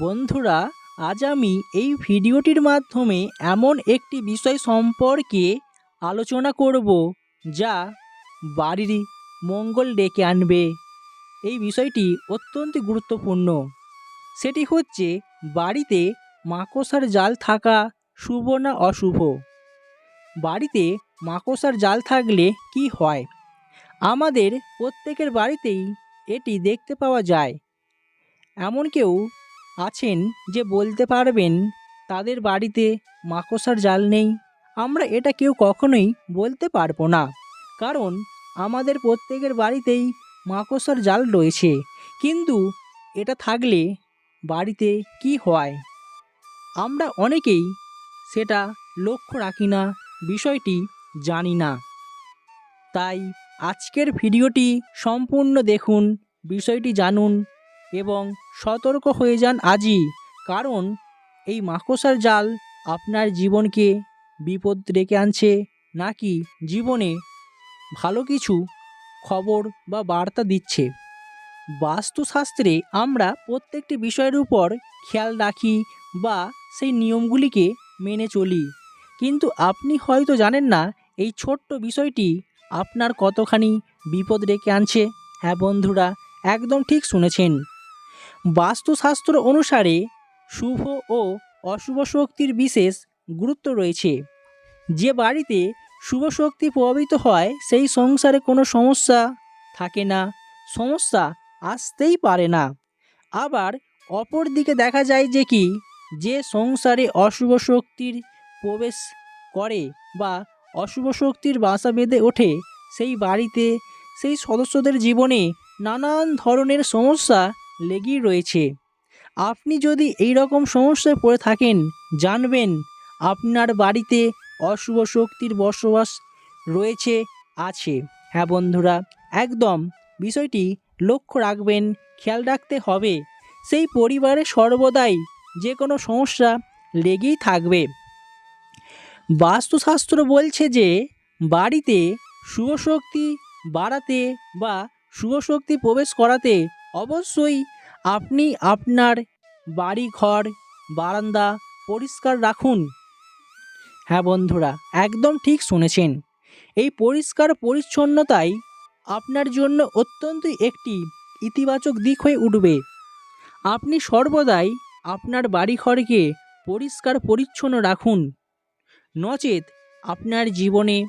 বন্ধুরা, আজ আমি এই ভিডিওটির মাধ্যমে এমন একটি বিষয় সম্পর্কে আলোচনা করব যা বাড়ির মঙ্গল ডেকে আনবে। এই বিষয়টি অত্যন্ত গুরুত্বপূর্ণ। সেটি হচ্ছে বাড়িতে মাকড়সার জাল থাকা শুভ না অশুভ? বাড়িতে মাকড়সার জাল থাকলে কি হয়? আমাদের প্রত্যেকের বাড়িতেই এটি দেখতে পাওয়া যায়। এমন কেউ আছেন যে বলতে পারবেন, তাদের বাড়িতে মাকড়সার জাল নেই। আমরা এটা কেউ কখনোই বলতে পারব না। কারণ আমাদের প্রত্যেকের বাড়িতেই মাকড়সার জাল রয়েছে। কিন্তু এটা থাকলে বাড়িতে কি হয়? আমরা অনেকেই সেটা লক্ষ্য রাখি না, বিষয়টি জানি না। তাই আজকের ভিডিওটি সম্পূর্ণ দেখুন, বিষয়টি জানুন এবং সতর্ক হয়ে যান আজই, কারণ এই মাকড়সার জাল আপনার জীবনকে বিপদ ডেকে আনছে নাকি জীবনে ভালো কিছু খবর বা বার্তা দিচ্ছে। বাস্তুশাস্ত্রে আমরা প্রত্যেকটি বিষয়ের উপর খেয়াল রাখি বা সেই নিয়মগুলিকে মেনে চলি। কিন্তু আপনি হয়তো জানেন না এই ছোট্ট বিষয়টি আপনার কতখানি বিপদ ডেকে আনছে। হ্যাঁ বন্ধুরা, একদম ঠিক শুনেছেন। বাস্তুশাস্ত্র অনুসারে শুভ ও অশুভ শক্তির বিশেষ গুরুত্ব রয়েছে। যে বাড়িতে শুভ শক্তি প্রভাবিত হয়, সেই সংসারে কোনো সমস্যা থাকে না, সমস্যা আসতেই পারে না। আবার অপর দিকে দেখা যায় যে কি, যে সংসারে অশুভ শক্তির প্রবেশ করে বা অশুভ শক্তির বাসা বেঁধে ওঠে, সেই বাড়িতে সেই সদস্যদের জীবনে নানান ধরনের সমস্যা লেগেই রয়েছে। আপনি যদি এই রকম সমস্যায় পড়ে থাকেন, জানবেন আপনার বাড়িতে অশুভ শক্তির বসবাস রয়েছে, আছে। হ্যাঁ বন্ধুরা, একদম বিষয়টি লক্ষ্য রাখবেন, খেয়াল রাখতে হবে। সেই পরিবারে সর্বদাই যে কোনো সমস্যা লেগেই থাকবে। বাস্তুশাস্ত্র বলছে যে, বাড়িতে শুভ শক্তি বাড়াতে বা শুভ শক্তি প্রবেশ করাতে অবশ্যই আপনি আপনার বাড়ি ঘর বারান্দা পরিষ্কার রাখুন। হ্যাঁ বন্ধুরা, একদম ঠিক শুনেছেন। এই পরিষ্কার পরিচ্ছন্নতাই আপনার জন্য অত্যন্ত একটি ইতিবাচক দিক হয়ে উঠবে। আপনি সর্বদাই আপনার বাড়িঘরকে পরিষ্কার পরিচ্ছন্ন রাখুন। নচেত আপনার জীবনে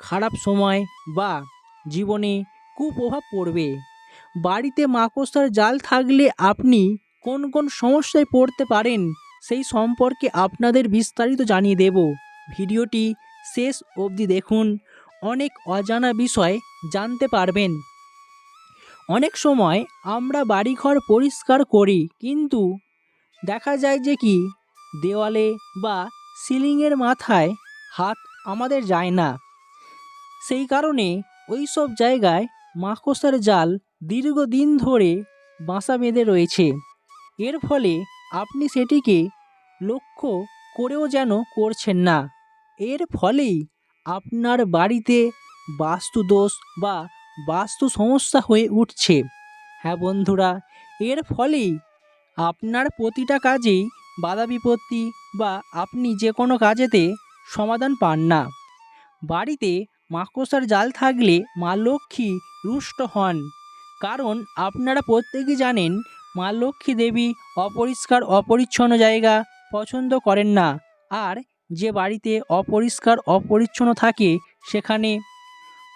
খারাপ সময় বা জীবনে কুপ্রভাব পড়বে। বাড়িতে মাকড়সার জাল থাকলে আপনি কোন কোন সমস্যায় পড়তে পারেন, সেই সম্পর্কে আপনাদের বিস্তারিত জানিয়ে দেব। ভিডিওটি শেষ অবধি দেখুন, অনেক অজানা বিষয় জানতে পারবেন। অনেক সময় আমরা বাড়িঘর পরিষ্কার করি, কিন্তু দেখা যায় যে কি, দেওয়ালে বা সিলিংয়ের মাথায় হাত আমাদের যায় না। সেই কারণে ওই সব জায়গায় মাকড়সার জাল দীর্ঘদিন ধরে বাসা বেঁধে রয়েছে। এর ফলে আপনি সেটিকে লক্ষ্য করেও যেন করছেন না। এর ফলেই আপনার বাড়িতে বাস্তুদোষ বা বাস্তু সমস্যা হয়ে উঠছে। হ্যাঁ বন্ধুরা, এর ফলেই আপনার প্রতিটা কাজেই বাধা বিপত্তি বা আপনি যে কোনো কাজেতে সমাধান পান না। বাড়িতে মাকড়সার জাল থাকলে মা লক্ষ্মী রুষ্ট হন। কারণ আপনারা প্রত্যেকেই জানেন মা লক্ষ্মী দেবী অপরিষ্কার, অপরিচ্ছন্ন জায়গা পছন্দ করেন না। আর যে বাড়িতে অপরিষ্কার, অপরিচ্ছন্ন থাকে, সেখানে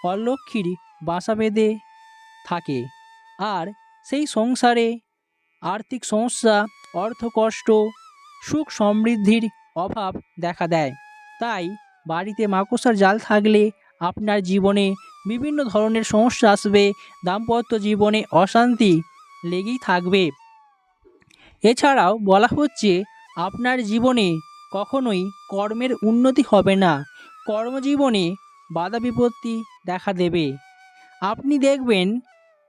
অলক্ষ্মীর বাসা বেঁধে থাকে। আর সেই সংসারে আর্থিক সমস্যা অর্থকষ্ট সুখ সমৃদ্ধির অভাব দেখা দেয়। তাই বাড়িতে মাকড়সার জাল থাকলে আপনার জীবনে বিভিন্ন ধরনের সমস্যা আসবে, দাম্পত্য জীবনে অশান্তি লেগেই থাকবে। এছাড়াও বলা হচ্ছে, আপনার জীবনে কখনোই কর্মের উন্নতি হবে না, কর্মজীবনে বাধা বিপত্তি দেখা দেবে। আপনি দেখবেন,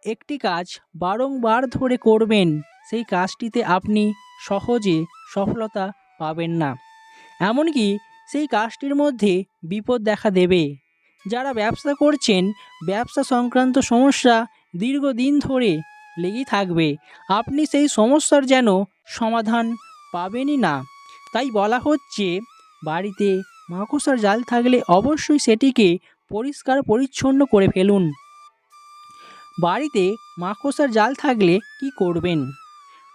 একটি কাজ বারংবার ধরে করবেন, সেই কাজটিতে আপনি সহজে সফলতা পাবেন না। এমনকি সেই কাজটির মধ্যে বিপদ দেখা দেবে। যারা ব্যবসা করছেন, ব্যবসা সংক্রান্ত সমস্যা দীর্ঘদিন ধরে লেগেই থাকবে। আপনি সেই সমস্যার যেন সমাধান পাবেনই না। তাই বলা হচ্ছে, বাড়িতে মাকড়সার জাল থাকলে অবশ্যই সেটিকে পরিষ্কার পরিচ্ছন্ন করে ফেলুন। বাড়িতে মাকড়সার জাল থাকলে কি করবেন?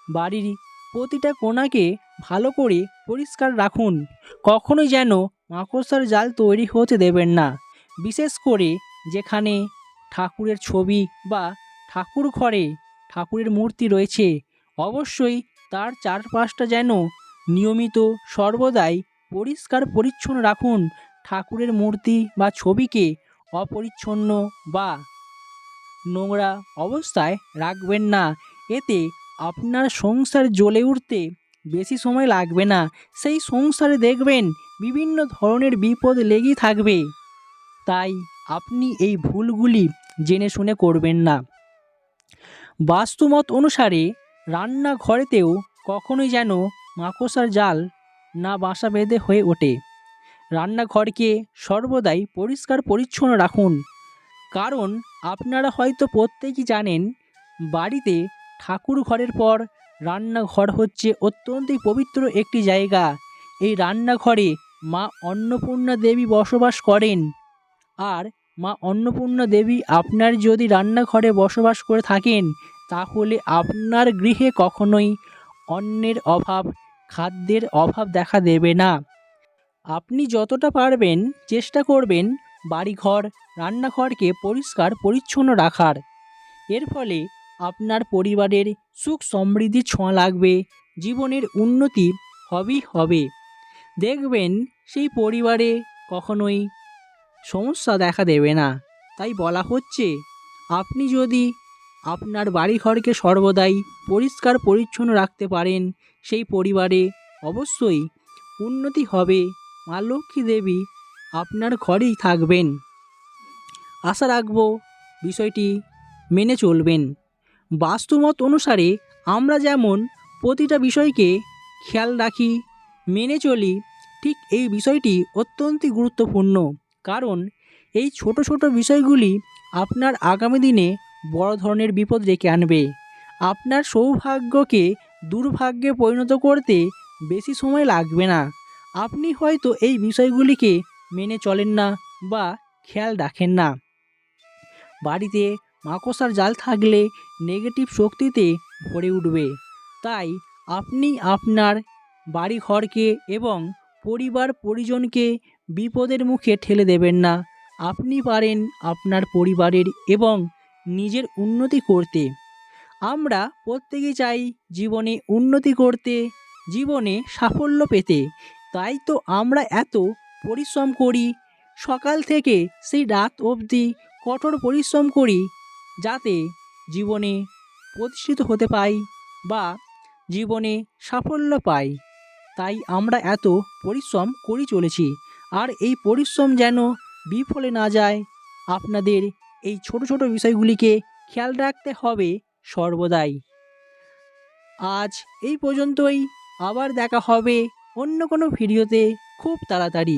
বাড়ির প্রতিটা কোণাকে ভালো করে পরিষ্কার রাখুন। কখনোই যেন মাকড়সার জাল তৈরি হতে দেবেন না। বিশেষ করে যেখানে ঠাকুরের ছবি বা ঠাকুর ঘরে ঠাকুরের মূর্তি রয়েছে, অবশ্যই তার চারপাশটা যেন নিয়মিত সর্বদাই পরিষ্কার পরিচ্ছন্ন রাখুন। ঠাকুরের মূর্তি বা ছবিকে অপরিচ্ছন্ন বা নোংরা অবস্থায় রাখবেন না। এতে আপনার সংসার জ্বলে উঠতে বেশি সময় লাগবে না। সেই সংসারে দেখবেন বিভিন্ন ধরনের বিপদ লেগেই থাকবে। তাই আপনি এই ভুলগুলি জেনে শুনে করবেন না। বাস্তুমত অনুসারে রান্নাঘরেতেও কখনোই যেন মাকড়সার জাল না বাসা বেঁধে হয়ে ওঠে। রান্নাঘরকে সর্বদাই পরিষ্কার পরিচ্ছন্ন রাখুন। কারণ আপনারা হয়তো প্রত্যেকেই জানেন, বাড়িতে ঠাকুর ঘরের পর রান্নাঘর হচ্ছে অত্যন্তই পবিত্র একটি জায়গা। এই রান্নাঘরে মা অন্নপূর্ণা দেবী বসবাস করেন। আর মা অন্নপূর্ণা দেবী আপনার যদি রান্নাঘরে বসবাস করে থাকেন, তাহলে আপনার গৃহে কখনোই অন্নের অভাব, খাদ্যের অভাব দেখা দেবে না। আপনি যতটা পারবেন চেষ্টা করবেন বাড়িঘর, রান্নাঘরকে পরিষ্কার, পরিচ্ছন্ন রাখার। এর ফলে আপনার পরিবারের সুখ সমৃদ্ধি ছোঁয়া লাগবে, জীবনের উন্নতি হবেই হবে। দেখবেন সেই পরিবারে কখনোই সমস্যা দেখা দেবে না। তাই বলা হচ্ছে, আপনি যদি আপনার বাড়িঘরকে সর্বদাই পরিষ্কার পরিচ্ছন্ন রাখতে পারেন, সেই পরিবারে অবশ্যই উন্নতি হবে। মা লক্ষ্মী দেবী আপনার ঘরেই থাকবেন। আশা রাখব বিষয়টি মেনে চলবেন। বাস্তুমত অনুসারে আমরা যেমন প্রতিটা বিষয়কে খেয়াল রাখি, মেনে চলি, ঠিক এই বিষয়টি অত্যন্ত গুরুত্বপূর্ণ। কারণ এই ছোট ছোট বিষয়গুলি আপনার আগামী দিনে বড় ধরনের বিপদ ডেকে আনবে। আপনার সৌভাগ্যকে দুর্ভাগ্যে পরিণত করতে বেশি সময় লাগবে না। আপনি হয়তো এই বিষয়গুলিকে মেনে চলেন না বা খেয়াল রাখেন না। বাড়িতে মাকড়সার জাল থাকলে নেগেটিভ শক্তিতে ভরে উঠবে। তাই আপনি আপনার বাড়িঘরকে এবং পরিবার পরিজনকে বিপদের মুখে ঠেলে দেবেন না। আপনি পারেন আপনার পরিবারের এবং নিজের উন্নতি করতে। আমরা প্রত্যেকেই চাই জীবনে উন্নতি করতে, জীবনে সাফল্য পেতে। তাই তো আমরা এত পরিশ্রম করি, সকাল থেকে সেই রাত অবধি কঠোর পরিশ্রম করি, যাতে জীবনে প্রতিষ্ঠিত হতে পাই বা জীবনে সাফল্য পাই। তাই আমরা এত পরিশ্রম করে চলেছি। আর এই পরিশ্রম যেন বিফলে না যায়, আপনাদের এই ছোট ছোট বিষয়গুলিকে খেয়াল রাখতে হবে সর্বদাই। আজ এই পর্যন্তই, আবার দেখা হবে অন্য কোনো ভিডিওতে খুব তাড়াতাড়ি।